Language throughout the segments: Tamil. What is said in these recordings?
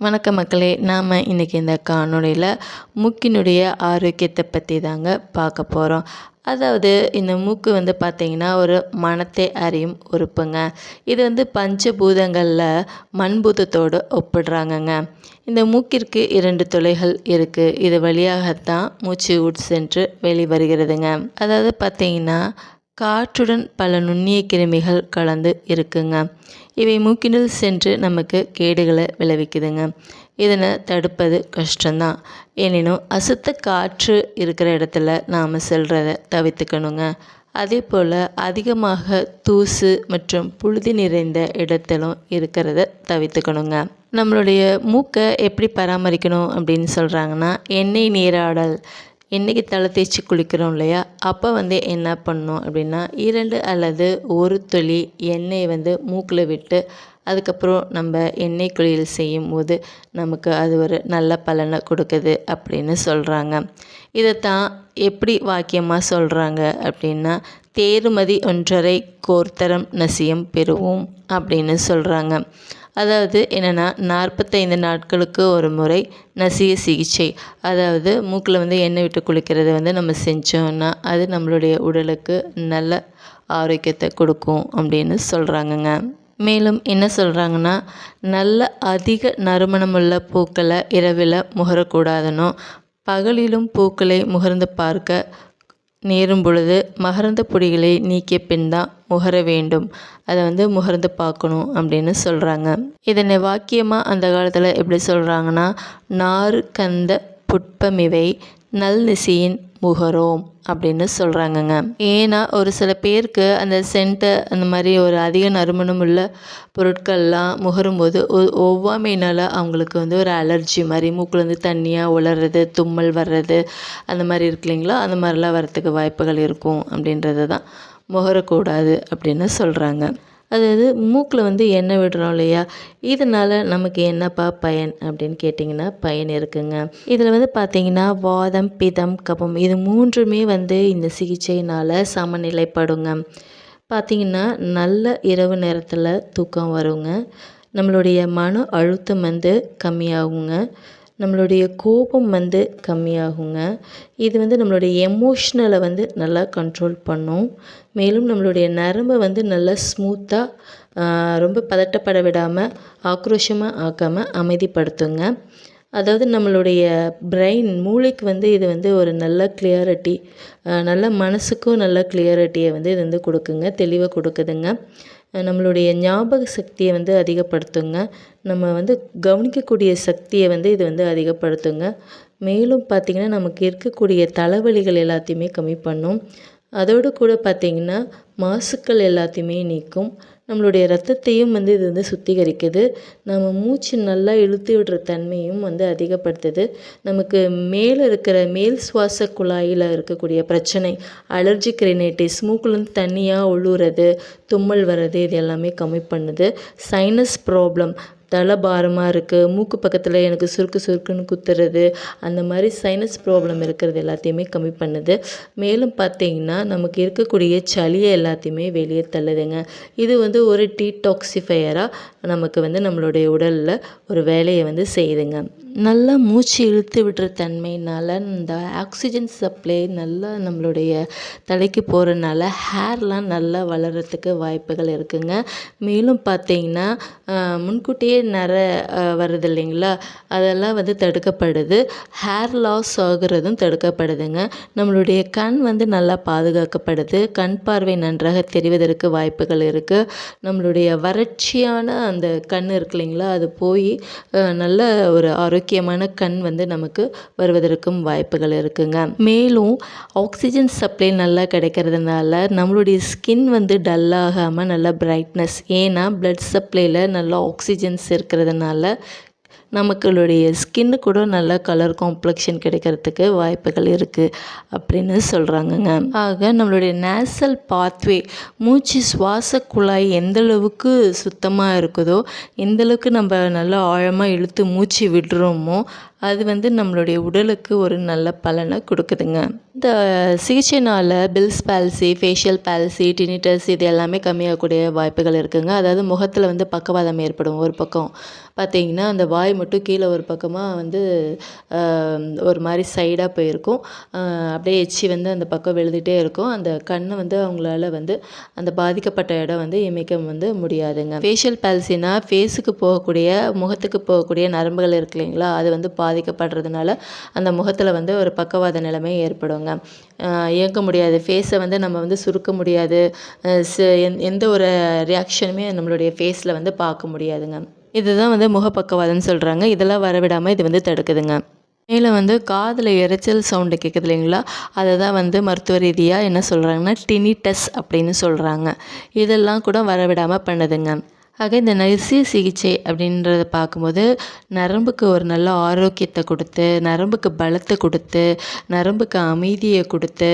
வணக்க மக்களே நாம் இன்றைக்கி இந்த காணொளியில் மூக்கினுடைய ஆரோக்கியத்தை பற்றி தாங்க பார்க்க போகிறோம் அதாவது இந்த மூக்கு வந்து பார்த்திங்கன்னா ஒரு மனத்தை அறியும் உறுப்புங்க. இது வந்து பஞ்சபூதங்களில் மண்பூதத்தோடு ஒப்பிடுறாங்கங்க. இந்த மூக்கிற்கு இரண்டு துளைகள் இருக்குது இது வழியாகத்தான் மூச்சு உட் சென்று வெளிவருகிறதுங்க. அதாவது பார்த்திங்கன்னா காற்றுடன் பல நுண்ணிய கிருமிகள் கலந்து இருக்குங்க. இவை மூக்கினுள் சென்று நமக்கு கேடுகளை விளைவிக்குதுங்க. இதனை தடுப்பது கஷ்டம்தான். எனினும் அசுத்த காற்று இருக்கிற இடத்துல நாம் செல்கிறத தவிர்த்துக்கணுங்க. அதே போல் அதிகமாக தூசு மற்றும் புழுதி நிறைந்த இடத்திலும் இருக்கிறத தவிர்த்துக்கணுங்க. நம்மளுடைய மூக்கை எப்படி பராமரிக்கணும் அப்படின்னு சொல்கிறாங்கன்னா எண்ணெய் நீராடல் என்றைக்கு தலை தேய்ச்சி குளிக்கிறோம் இல்லையா? அப்போ வந்து என்ன பண்ணோம் அப்படின்னா இரண்டு அல்லது ஒரு துளி எண்ணெயை வந்து மூக்கில் விட்டு அதுக்கப்புறம் நம்ம எண்ணெய் குளியல் செய்யும் போது நமக்கு அது ஒரு நல்ல பலனை கொடுக்குது அப்படின்னு சொல்கிறாங்க இதைத்தான் எப்படி வாக்கியமாக சொல்கிறாங்க அப்படின்னா தேருமதி ஒன்றரை கோர்த்தரம் நசியம் பெறுவோம் அப்படின்னு சொல்கிறாங்க அதாவது என்னென்னா நாற்பத்தைந்து நாட்களுக்கு ஒரு முறை நசிய சிகிச்சை. அதாவது மூக்கில் வந்து எண்ணெய் விட்டு குளிக்கிறது வந்து நம்ம செஞ்சோன்னா அது நம்மளுடைய உடலுக்கு நல்ல ஆரோக்கியத்தை கொடுக்கும் அப்படின்னு சொல்கிறாங்கங்க மேலும் என்ன சொல்கிறாங்கன்னா நல்ல அதிக நறுமணமுள்ள பூக்களை இரவில் முகரக்கூடாதுன்னும் பகலிலும் பூக்களை முகர்ந்து பார்க்க நேரும் பொழுது மகரந்த பொடிகளை நீக்கிய பின் தான் முகர வேண்டும். அதை வந்து முகர்ந்து பார்க்கணும் அப்படின்னு சொல்கிறாங்க இதனை வாக்கியமாக அந்த காலத்தில் எப்படி சொல்கிறாங்கன்னா நாறு கந்த புட்பமிவை நல் திசையின் முகரோம் அப்படின்னு சொல்கிறாங்கங்க ஏன்னா ஒரு சில பேருக்கு அந்த சென்ட்டை அந்த மாதிரி ஒரு அதிக நறுமணம் உள்ள பொருட்கள்லாம் முகரும்போது ஒ ஒவ்வாமையினால் அவங்களுக்கு வந்து ஒரு அலர்ஜி மாதிரி மூக்கில் வந்து தண்ணியாக உலர்றது தும்மல் வர்றது அந்த மாதிரி இருக்கு இல்லைங்களா? அந்த மாதிரிலாம் வரத்துக்கு வாய்ப்புகள் இருக்கும் அப்படின்றது தான் முகரக்கூடாது அப்படின்னு சொல்கிறாங்க அதாவது மூக்கில் வந்து எண்ணெய் விடுறோம் இல்லையா? இதனால் நமக்கு என்னப்பா பயன் அப்படின்னு கேட்டிங்கன்னா பயன் இருக்குங்க. இதில் வந்து பார்த்திங்கன்னா வாதம் பிதம் கபம் இது மூன்றுமே வந்து இந்த சிகிச்சையினால் சமநிலைப்படுங்க. பார்த்திங்கன்னா நல்ல இரவு நேரத்தில் தூக்கம் வருங்க. நம்மளுடைய மன அழுத்தம் வந்து கம்மியாகுங்க. நம்மளுடைய கோபம் வந்து கம்மியாகுங்க. இது வந்து நம்மளுடைய எமோஷ்னலை வந்து நல்லா கண்ட்ரோல் பண்ணும். மேலும் நம்மளுடைய நரம்பை வந்து நல்லா ஸ்மூத்தாக ரொம்ப பதட்டப்பட விடாமல் ஆக்ரோஷமாக ஆக்காமல் அமைதிப்படுத்துங்க. அதாவது நம்மளுடைய பிரெயின் மூளைக்கு வந்து இது வந்து ஒரு நல்ல கிளியாரிட்டி நல்ல மனசுக்கும் நல்ல கிளியாரிட்டியை வந்து இது வந்து கொடுக்குங்க தெளிவாக கொடுக்குதுங்க. நம்மளுடைய ஞாபக சக்தியை வந்து அதிகப்படுத்துங்க. நம்ம வந்து கவனிக்கக்கூடிய சக்தியை வந்து இது வந்து அதிகப்படுத்துங்க. மேலும் பார்த்திங்கன்னா நமக்கு இருக்கக்கூடிய தலைவலிகள் எல்லாத்தையுமே கம்மி பண்ணும். அதோடு கூட பார்த்திங்கன்னா மாசுக்கள் எல்லாத்தையுமே நீக்கும். நம்மளுடைய ரத்தத்தையும் வந்து இது வந்து சுத்திகரிக்குது. நம்ம மூச்சு நல்லா இழுத்து விடுற தன்மையும் வந்து அதிகப்படுத்துது. நமக்கு மேலே இருக்கிற மேல் சுவாச குழாயில் இருக்கக்கூடிய பிரச்சனை அலர்ஜி ரினைட்டிஸ் மூக்குலேருந்து தண்ணியாக உள்ளுறது தும்மல் வர்றது இது எல்லாமே கம்மி பண்ணுது. சைனஸ் ப்ராப்ளம் தலை பாரமாக இருக்குது மூக்கு பக்கத்தில் எனக்கு சுருக்கு சுருக்குன்னு குத்துறது அந்த மாதிரி சைனஸ் ப்ராப்ளம் இருக்கிறது எல்லாத்தையுமே கம்மி பண்ணுது. மேலும் பார்த்திங்கன்னா நமக்கு இருக்கக்கூடிய சளியை எல்லாத்தையுமே வெளியே தள்ளுதுங்க. இது வந்து ஒரு டீடாக்சிஃபையராக நமக்கு வந்து நம்மளுடைய உடலில் ஒரு வேலையை வந்து செய்யுதுங்க நல்லா மூச்சு இழுத்து விடுற தன்மையினால் இந்த ஆக்சிஜன் சப்ளை நல்லா நம்மளுடைய தலைக்கு போகிறனால ஹேர்லாம் நல்லா வளர்கிறதுக்கு வாய்ப்புகள் இருக்குங்க. மேலும் பார்த்தீங்கன்னா முன்கூட்டியே நிற வருது இல்லைங்களா? அதெல்லாம் வந்து தடுக்கப்படுது. Hair loss ஆகுறதும் தடுக்கப்படுதுங்க. நம்மளுடைய கண் வந்து நல்லா பாதுகாக்கப்படுது. கண் பார்வை நன்றாக தெரிவதற்கு வாய்ப்புகள் இருக்குது நம்மளுடைய வறட்சியான அந்த கண் இருக்கு இல்லைங்களா? அது போய் நல்ல ஒரு ஆரோக்கியமான கண் வந்து நமக்கு வருவதற்கும் வாய்ப்புகள் இருக்குங்க. மேலும் ஆக்சிஜன் சப்ளை நல்லா கிடைக்கிறதுனால நம்மளுடைய ஸ்கின் வந்து டல்லாகாமல் நல்லா பிரைட்னஸ் ஏன்னா பிளட் சப்ளையில் நல்லா ஆக்சிஜன்ஸ் இருக்கிறதுனால நமக்களுடைய ஸ்கின்னு கூட நல்ல கலர் காம்ப்ளெக்ஷன் கிடைக்கிறதுக்கு வாய்ப்புகள் இருக்குது அப்படின்னு சொல்கிறாங்கங்க ஆக நம்மளுடைய நேசல் பாத்வே மூச்சு சுவாச குழாய் எந்தளவுக்கு சுத்தமாக இருக்குதோ எந்தளவுக்கு நம்ம நல்லா ஆழமாக இழுத்து மூச்சு விடுறோமோ அது வந்து நம்மளுடைய உடலுக்கு ஒரு நல்ல பலனை கொடுக்குதுங்க. இந்த சிகிச்சைனால் Bell's palsy facial palsy tinnitus இது எல்லாமே கம்மியாகக்கூடிய வாய்ப்புகள் இருக்குதுங்க அதாவது முகத்தில் வந்து பக்கவாதம் ஏற்படும் ஒரு பக்கம். பார்த்திங்கன்னா அந்த வாய் மட்டும் கீழே ஒரு பக்கமாக வந்து ஒரு மாதிரி சைடாக போயிருக்கும். அப்படியே எச்சி வந்து அந்த பக்கம் விழுதுகிட்டே இருக்கும். அந்த கண்ணை வந்து அவங்களால வந்து அந்த பாதிக்கப்பட்ட இடம் வந்து இமைக்க வந்து முடியாதுங்க. ஃபேஷியல் பால்சினா ஃபேஸுக்கு போகக்கூடிய முகத்துக்கு போகக்கூடிய நரம்புகள் இருக்கு இல்லைங்களா? அது வந்து பாதிக்கப்படுறதுனால அந்த முகத்தில் வந்து ஒரு பக்கவாத நிலைமை ஏற்படுங்க. இயங்க முடியாது. ஃபேஸை வந்து நம்ம வந்து சுருக்க முடியாது. எந்த ஒரு ரியாக்ஷனுமே நம்மளுடைய ஃபேஸில் வந்து பார்க்க முடியாதுங்க. இதுதான் வந்து முகப்பக்கவாதம்னு சொல்கிறாங்க இதெல்லாம் வரவிடாமல் இது வந்து தடுக்குதுங்க. மேலே வந்து காதில் இறைச்சல் சவுண்டு கேட்குது இல்லைங்களா? அதை தான் வந்து மருத்துவ ரீதியாக என்ன சொல்கிறாங்கன்னா டினிட்டஸ் அப்படின்னு சொல்கிறாங்க இதெல்லாம் கூட வரவிடாமல் பண்ணுதுங்க. ஆக இந்த நரிசிய சிகிச்சை அப்படின்றத பார்க்கும்போது நரம்புக்கு ஒரு நல்ல ஆரோக்கியத்தை கொடுத்து நரம்புக்கு பலத்தை கொடுத்து நரம்புக்கு அமைதியை கொடுத்து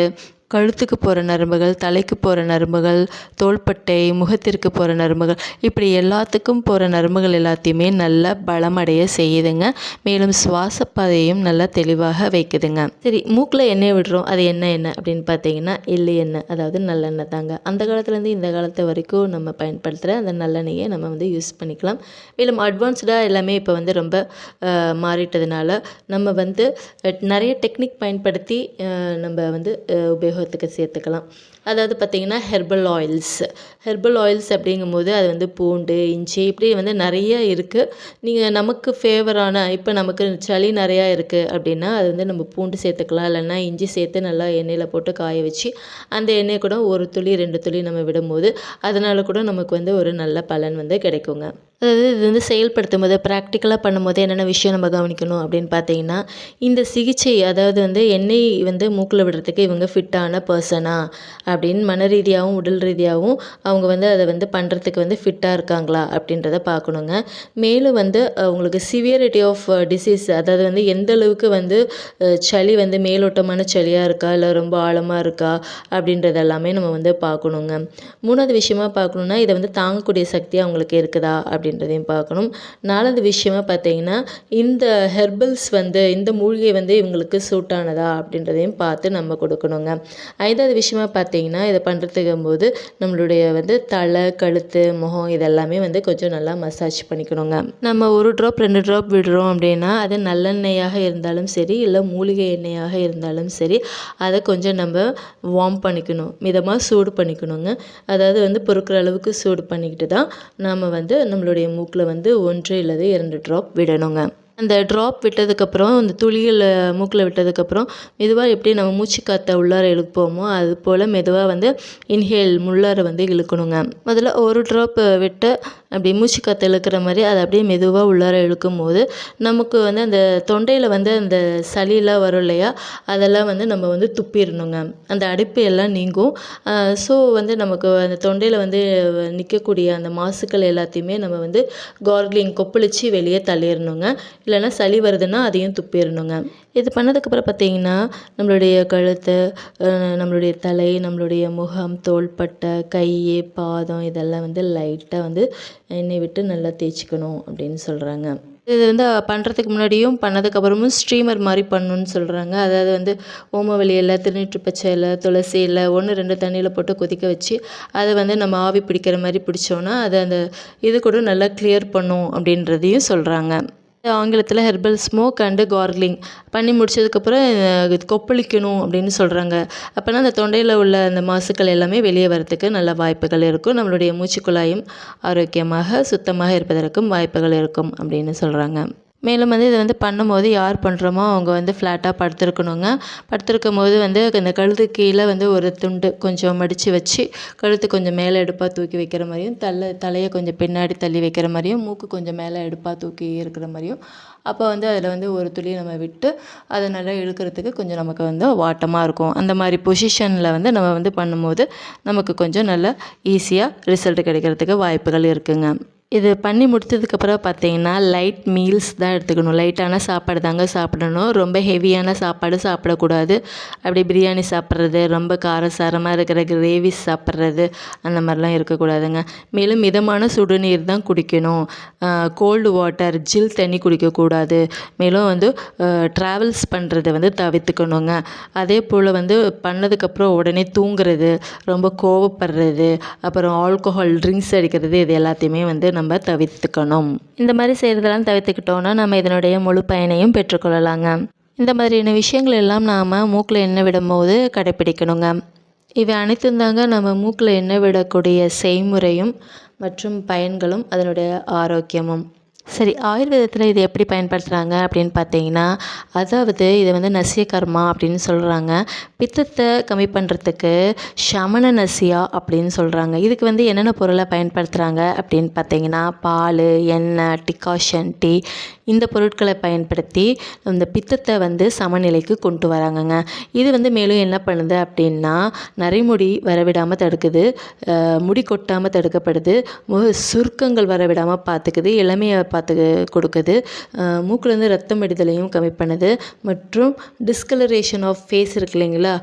கழுத்துக்கு போகிற நரம்புகள் தலைக்கு போகிற நரம்புகள் தோள்பட்டை முகத்திற்கு போகிற நரம்புகள் இப்படி எல்லாத்துக்கும் போகிற நரம்புகள் எல்லாத்தையுமே நல்லா பலமடைய செய்யுதுங்க. மேலும் சுவாச பாதையும் நல்லா தெளிவாக வைக்குதுங்க. சரி மூக்கில் எண்ணெய் விடுறோம். அது என்ன எண்ணெய் அப்படின்னு பார்த்தீங்கன்னா எள்ளு எண்ணெய் அதாவது நல்லெண்ணெய் தாங்க. அந்த காலத்துலேருந்து இந்த காலத்து வரைக்கும் நம்ம பயன்படுத்துகிற அந்த நல்லெண்ணெயை நம்ம வந்து யூஸ் பண்ணிக்கலாம். மேலும் அட்வான்ஸ்டாக எல்லாமே இப்போ வந்து ரொம்ப மாறிட்டதுனால நம்ம வந்து நிறைய டெக்னிக் பயன்படுத்தி நம்ம வந்து உபயோக சேர்த்துக்கலாம். அதாவது பார்த்திங்கன்னா ஹெர்பல் ஆயில்ஸ் ஹெர்பல் ஆயில்ஸ் அப்படிங்கும்போது அது வந்து பூண்டு இஞ்சி இப்படி வந்து நிறைய இருக்குது நீங்கள் நமக்கு ஃபேவரான இப்போ நமக்கு சளி நிறையா இருக்குது அப்படின்னா அது வந்து நம்ம பூண்டு சேர்த்துக்கலாம். இல்லைன்னா இஞ்சி சேர்த்து நல்லா எண்ணெயில் போட்டு காய வச்சு அந்த எண்ணெயை கூட ஒரு துளி ரெண்டு துளி நம்ம விடும்போது அதனால் கூட நமக்கு வந்து ஒரு நல்ல பலன் வந்து கிடைக்குங்க. அதாவது இது வந்து செயல்படுத்தும் போது ப்ராக்டிக்கலாக பண்ணும்போது என்னென்ன விஷயம் நம்ம கவனிக்கணும் அப்படின்னு பார்த்தீங்கன்னா இந்த சிகிச்சை அதாவது வந்து எண்ணெய் வந்து மூக்கில் விடுறதுக்கு இவங்க ஃபிட்டான பர்சனா அப்படின்னு மன ரீதியாகவும் உடல் ரீதியாகவும் அவங்க வந்து அதை வந்து பண்ணுறதுக்கு வந்து ஃபிட்டாக இருக்காங்களா அப்படின்றத பார்க்கணுங்க. மேலும் வந்து அவங்களுக்கு சிவியரிட்டி ஆஃப் டிசீஸ் அதாவது வந்து எந்த அளவுக்கு வந்து சளி வந்து மேலோட்டமான சளியாக இருக்கா இல்லை ரொம்ப ஆழமாக இருக்கா அப்படின்றது எல்லாமே நம்ம வந்து பார்க்கணுங்க. மூணாவது விஷயமா பார்க்கணுன்னா இதை வந்து தாங்கக்கூடிய சக்தி அவங்களுக்கு இருக்குதா அப்படின்றதையும் பார்க்கணும். நாலாவது விஷயமா பார்த்தீங்கன்னா இந்த ஹெர்பல்ஸ் வந்து இந்த மூலிகை வந்து இவங்களுக்கு சூட்டானதா அப்படின்றதையும் பார்த்து நம்ம கொடுக்கணுங்க. ஐந்தாவது விஷயமா பார்த்தீங்கன்னா இதை பண்ணுறதுக்கும் போது நம்மளுடைய வந்து தலை கழுத்து முகம் இதெல்லாமே வந்து கொஞ்சம் நல்லா மசாஜ் பண்ணிக்கணுங்க. நம்ம ஒரு ட்ராப் ரெண்டு ட்ராப் விடுறோம் அப்படின்னா அது நல்லெண்ணெயாக இருந்தாலும் சரி இல்லை மூலிகை எண்ணெயாக இருந்தாலும் சரி அதை கொஞ்சம் நம்ம வார்ம் பண்ணிக்கணும். மிதமாக சூடு பண்ணிக்கணுங்க. அதாவது வந்து பொறுக்கிற அளவுக்கு சூடு பண்ணிக்கிட்டு தான் நாம் வந்து நம்மளுடைய மூக்கில் வந்து ஒன்று இல்லது இரண்டு ட்ராப் விடணுங்க. அந்த ட்ராப் விட்டதுக்கப்புறம் அந்த துளிகள் மூக்கில் விட்டதுக்கப்புறம் மெதுவாக எப்படி நம்ம மூச்சு காற்றை உள்ளார இழுப்போமோ அது போல் மெதுவாக வந்து இன்ஹேல் உள்ளார வந்து இழுக்கணுங்க. முதல்ல ஒரு ட்ராப் விட்டு அப்படி மூச்சு காற்று இழுக்கிற மாதிரி அதை அப்படியே மெதுவாக உள்ளார இழுக்கும் போது நமக்கு வந்து அந்த தொண்டையில் வந்து அந்த சளியெல்லாம் வரும் இல்லையா? அதெல்லாம் வந்து நம்ம வந்து துப்பிடணுங்க. அந்த அடைப்பு எல்லாம் நீங்கும். ஸோ வந்து நமக்கு அந்த தொண்டையில் வந்து நிற்கக்கூடிய அந்த மாசுக்கள் எல்லாத்தையுமே நம்ம வந்து கார்கிளிங் கொப்பளித்து வெளியே தள்ளிடணுங்க. இல்லைன்னா சளி வருதுன்னா அதையும் துப்பிடணுங்க. இது பண்ணதுக்கப்புறம் பார்த்திங்கன்னா நம்மளுடைய கழுத்து நம்மளுடைய தலை நம்மளுடைய முகம் தோள்பட்டை கை பாதம் இதெல்லாம் வந்து லைட்டாக வந்து எண்ணெய் விட்டு நல்லா தேய்ச்சிக்கணும் அப்படின்னு சொல்கிறாங்க இது வந்து பண்ணுறதுக்கு முன்னாடியும் பண்ணதுக்கப்புறமும் ஸ்ட்ரீமர் மாதிரி பண்ணணுன்னு சொல்கிறாங்க அதாவது வந்து ஓமவெளி இலை திருநீற்று பச்சை இலை துளசி இலை ஒன்று ரெண்டு தண்ணியில் போட்டு கொதிக்க வச்சு அதை வந்து நம்ம ஆவி பிடிக்கிற மாதிரி பிடிச்சோன்னா அதை அந்த இது கூட நல்லா கிளியர் பண்ணும் அப்படின்றதையும் சொல்கிறாங்க ஆங்கிலத்தில் ஹெர்பல் ஸ்மோக் அண்டு கார்கிலிங் பண்ணி முடிச்சதுக்கப்புறம் கொப்பளிக்கணும் அப்படின்னு சொல்கிறாங்க அப்போனா அந்த தொண்டையில் உள்ள அந்த மாசுக்கள் எல்லாமே வெளியே வரத்துக்கு நல்ல வாய்ப்புகள் இருக்கும். நம்மளுடைய மூச்சுக்குழாயும் ஆரோக்கியமாக சுத்தமாக இருப்பதற்கும் வாய்ப்புகள் இருக்கும் அப்படின்னு சொல்கிறாங்க மேலும் வந்து இதை வந்து பண்ணும்போது யார் பண்ணுறோமோ அவங்க வந்து ஃப்ளாட்டாக படுத்திருக்கணுங்க. படுத்திருக்கும் போது வந்து அந்த கழுத்து கீழே வந்து ஒரு துண்டு கொஞ்சம் மடித்து வச்சு கழுத்து கொஞ்சம் மேலே எடுப்பாக தூக்கி வைக்கிற மாதிரியும் தலை தலையை கொஞ்சம் பின்னாடி தள்ளி வைக்கிற மாதிரியும் மூக்கு கொஞ்சம் மேலே எடுப்பாக தூக்கி இருக்கிற மாதிரியும். அப்போ வந்து அதில் வந்து ஒரு துளி நம்ம விட்டு அதை நல்லா இழுக்கிறதுக்கு கொஞ்சம் நமக்கு வந்து வாட்டமாக இருக்கும். அந்த மாதிரி பொசிஷனில் வந்து நம்ம வந்து பண்ணும்போது நமக்கு கொஞ்சம் நல்லா ஈஸியாக ரிசல்ட் கிடைக்கிறதுக்கு வாய்ப்புகள் இருக்குதுங்க இது பண்ணி முடித்ததுக்கப்புறம் பார்த்தீங்கன்னா லைட் மீல்ஸ் தான் எடுத்துக்கணும். லைட்டான சாப்பாடு தாங்க சாப்பிடணும். ரொம்ப ஹெவியான சாப்பாடு சாப்பிடக்கூடாது. அப்படி பிரியாணி சாப்பிட்றது ரொம்ப காரசாரமாக இருக்கிற கிரேவிஸ் சாப்பிட்றது அந்த மாதிரிலாம் இருக்கக்கூடாதுங்க. மேலும் மிதமான சுடுநீர் தான் குடிக்கணும். கோல்டு வாட்டர் ஜில் தண்ணி குடிக்கக்கூடாது. மேலும் வந்து ட்ராவல்ஸ் பண்ணுறத வந்து தவிர்த்துக்கணுங்க. அதே போல் வந்து பண்ணதுக்கப்புறம் உடனே தூங்குறது ரொம்ப கோவப்படுறது அப்புறம் ஆல்கோஹால் ட்ரிங்க்ஸ் அடிக்கிறது இது எல்லாத்தையுமே வந்து நம்ம நம்ம தவிர்த்துக்கணும் இந்த மாதிரி செய்கிறதெல்லாம் தவிர்த்துக்கிட்டோன்னா நம்ம இதனுடைய முழு பயனையும் பெற்றுக்கொள்ளலாங்க. இந்த மாதிரியான விஷயங்கள் எல்லாம் நாம் மூக்கில் எண்ணெய் விடும்போது கடைப்பிடிக்கணுங்க. இவை அனைத்தும் தாங்க நம்ம மூக்கில் எண்ணெய் விடக்கூடிய செய்முறையும் மற்றும் பயன்களும் அதனுடைய ஆரோக்கியமும். சரி ஆயுர்வேதத்தில் இது எப்படி பயன்படுத்துகிறாங்க அப்படின்னு பார்த்தீங்கன்னா அதாவது இதை வந்து நசிய கர்மா அப்படின்னு சொல்கிறாங்க பித்தத்தை கம்மி பண்ணுறதுக்கு சமண நசியா அப்படின்னு சொல்கிறாங்க இதுக்கு வந்து என்னென்ன பொருளை பயன்படுத்துகிறாங்க அப்படின்னு பார்த்தீங்கன்னா பால் எண்ணெய் டிகாஷன் டீ இந்த பொருட்களை பயன்படுத்தி இந்த பித்தத்தை வந்து சமநிலைக்கு கொண்டு வராங்கங்க. இது வந்து மேலும் என்ன பண்ணுது அப்படின்னா நரைமுடி வரவிடாமல் தடுக்குது முடி கொட்டாமல் தடுக்கப்படுது மு- சுருக்கங்கள் வரவிடாமல் பார்த்துக்குது இளமையை பார்த்து கொடுக்குது மூக்குலேருந்து ரத்தம் விடுதலையும் கம்மி பண்ணுது மற்றும் டிஸ்கலரேஷன் ஆஃப் ஃபேஸ் இருக்கு இல்லைங்களா?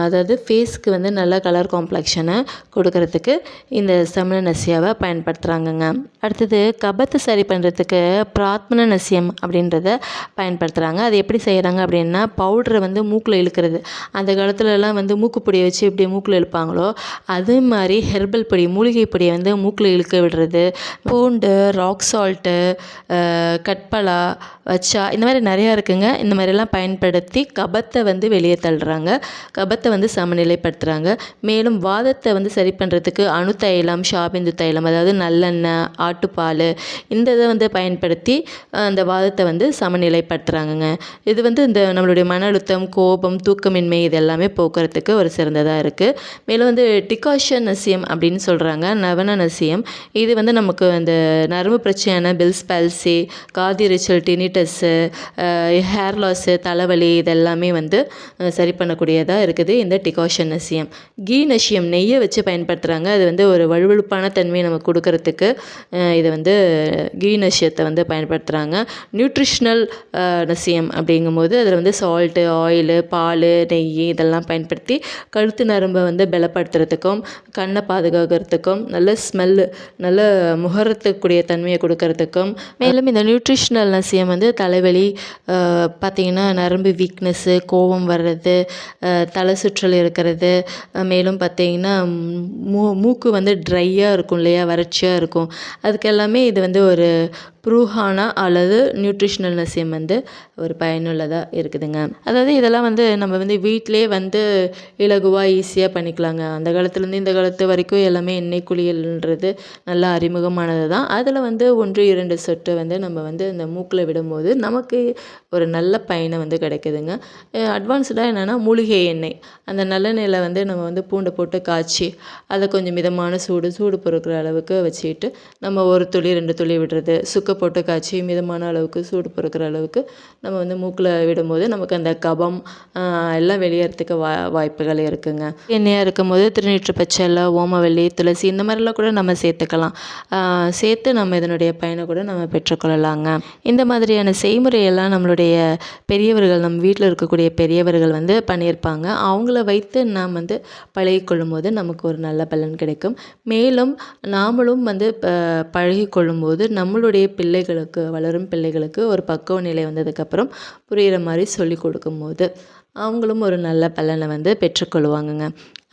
அதாவது ஃபேஸ்க்கு வந்து நல்ல கலர் காம்ப்ளெக்ஷனை கொடுக்கறதுக்கு இந்த சமண நசியாவை பயன்படுத்துகிறாங்கங்க அடுத்தது கபத்தை சரி பண்ணுறதுக்கு பிராத்மன நசியம் அப்படின்றத பயன்படுத்துகிறாங்க அது எப்படி செய்கிறாங்க அப்படின்னா பவுடரை வந்து மூக்கில் இழுக்கிறது. அந்த காலத்துலலாம் வந்து மூக்குப்பொடியை வச்சு எப்படி மூக்கில் இழுப்பாங்களோ அது மாதிரி ஹெர்பல் பொடி மூலிகை பொடியை வந்து மூக்கில் இழுக்க விடுறது. பூண்டு ராக் சால்ட்டு கட்பலா வச்சா இந்த மாதிரி நிறையா இருக்குங்க. இந்த மாதிரிலாம் பயன்படுத்தி கபத்தை வந்து வெளியே தள்ளுறாங்க. கபத்தை வந்து சமநிலைப்படுத்துகிறாங்க மேலும் வாதத்தை வந்து சரி பண்ணுறதுக்கு அணு தைலம் ஷாபிந்து தைலம் அதாவது நல்லெண்ணெய் ஆட்டுப்பால் இந்த இதை வந்து பயன்படுத்தி அந்த வாதத்தை வந்து சமநிலைப்படுத்துகிறாங்கங்க இது வந்து இந்த நம்மளுடைய மன அழுத்தம் கோபம் தூக்கமின்மை இது எல்லாமே போக்குறதுக்கு ஒரு சிறந்ததாக இருக்குது மேலும் வந்து டிகாஷன் நசியம் அப்படின்னு சொல்கிறாங்க நவன நசியம். இது வந்து நமக்கு அந்த நரம்பு பிரச்சனையான பில்ஸ் பல்சி காதிரிச்சல் டினிட்டஸ்ஸு ஹேர் லாஸு தலைவலி இதெல்லாமே வந்து சரி பண்ணக்கூடியதாக இருக்குது இந்த டிகாஷன் நசியம். கீ நசியம் நெய்யை வச்சு பயன்படுத்துகிறாங்க அது வந்து ஒரு வழுவழுப்பான தன்மையை நமக்கு கொடுக்கறதுக்கு இதை இது வந்து கீ நசியத்தை வந்து பயன்படுத்துகிறாங்க நியூட்ரிஷ்னல் uh, நசியம் அப்படிங்கும்போது அதில் வந்து சால்ட்டு ஆயிலு பால் நெய் இதெல்லாம் பயன்படுத்தி கழுத்து நரம்பை வந்து பலப்படுத்துறதுக்கும் கண்ணை பாதுகாக்கிறதுக்கும் நல்ல ஸ்மெல்லு நல்ல முகரத்துக்கூடிய தன்மையை கொடுக்கறதுக்கும் மேலும் இந்த நியூட்ரிஷ்னல் நசியம் வந்து தலைவலி uh, பார்த்திங்கன்னா பார்த்தீங்கன்னா நரம்பு வீக்னஸ்ஸு கோபம் வர்றது uh, தலை சுற்றல் இருக்கிறது மேலும் பார்த்திங்கன்னா மூ மூக்கு வந்து ட்ரையாக இருக்கும் இல்லையா வறட்சியாக இருக்கும். அதுக்கெல்லாமே இது வந்து ஒரு ப்ரூஹானா அல்லது அதாவது நியூட்ரிஷ்னல்னஸையும் வந்து ஒரு பயனுள்ளதாக இருக்குதுங்க. அதாவது இதெல்லாம் வந்து நம்ம வந்து வீட்டிலே வந்து இலகுவாக ஈஸியாக பண்ணிக்கலாங்க. அந்த காலத்துலேருந்து இந்த காலத்து வரைக்கும் எல்லாமே எண்ணெய் குளியல்ன்றது நல்லா அறிமுகமானது தான் அதில் வந்து ஒன்று இரண்டு சொட்டு வந்து நம்ம வந்து இந்த மூக்கில் விடும்போது நமக்கு ஒரு நல்ல பயனை வந்து கிடைக்குதுங்க. அட்வான்ஸ்டாக என்னென்னா மூலிகை எண்ணெய். அந்த நல்லெண்ணெயில் வந்து நம்ம வந்து பூண்டை போட்டு காய்ச்சி அதை கொஞ்சம் மிதமான சூடு சூடு பொறுக்கிற அளவுக்கு வச்சுக்கிட்டு நம்ம ஒரு துளி ரெண்டு துளி விடுறது சுக்க போட்டு காய்ச்சி மிதமான அளவுக்கு சூடு பொறுக்கிற அளவுக்கு நம்ம வந்து மூக்கில் விடும்போது நமக்கு அந்த கபம் எல்லாம் வெளியேறதுக்கு வா வாய்ப்புகள் இருக்குங்க. எண்ணெயாக இருக்கும்போது திருநீற்று பச்சை ஓமவல்லி துளசி இந்த மாதிரிலாம் கூட நம்ம சேர்த்துக்கலாம். சேர்த்து நம்ம இதனுடைய பயனை கூட நம்ம பெற்றுக்கொள்ளலாங்க. இந்த மாதிரியான செய்முறையெல்லாம் நம்மளுடைய பெரியவர்கள் நம்ம வீட்டில் இருக்கக்கூடிய பெரியவர்கள் வந்து பண்ணியிருப்பாங்க. அவங்கள வைத்து நாம் வந்து பழகிக்கொள்ளும்போது நமக்கு ஒரு நல்ல பலன் கிடைக்கும். மேலும் நாமளும் வந்து ப- பழகிக்கொள்ளும்போது நம்மளுடைய பிள்ளைகளுக்கு வளரும் பிள்ளைகளுக்கு ஒரு பக்குவ நிலை வந்ததுக்கப்புறம் புரிகிற மாதிரி சொல்லி கொடுக்கும்போது அவங்களும் ஒரு நல்ல பலனை வந்து பெற்றுக்கொள்வாங்கங்க.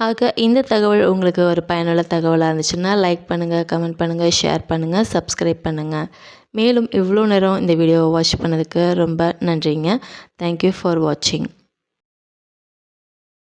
ஆக இந்த தகவல் உங்களுக்கு ஒரு பயனுள்ள தகவலாக இருந்துச்சுன்னா லைக் பண்ணுங்கள் கமெண்ட் பண்ணுங்கள் ஷேர் பண்ணுங்கள் சப்ஸ்கிரைப் பண்ணுங்கள் மேலும் இவ்வளோ நேரம் இந்த வீடியோவை வாட்ச் பண்ணதுக்கு ரொம்ப நன்றிங்க. தேங்க்யூ ஃபார் வாட்சிங்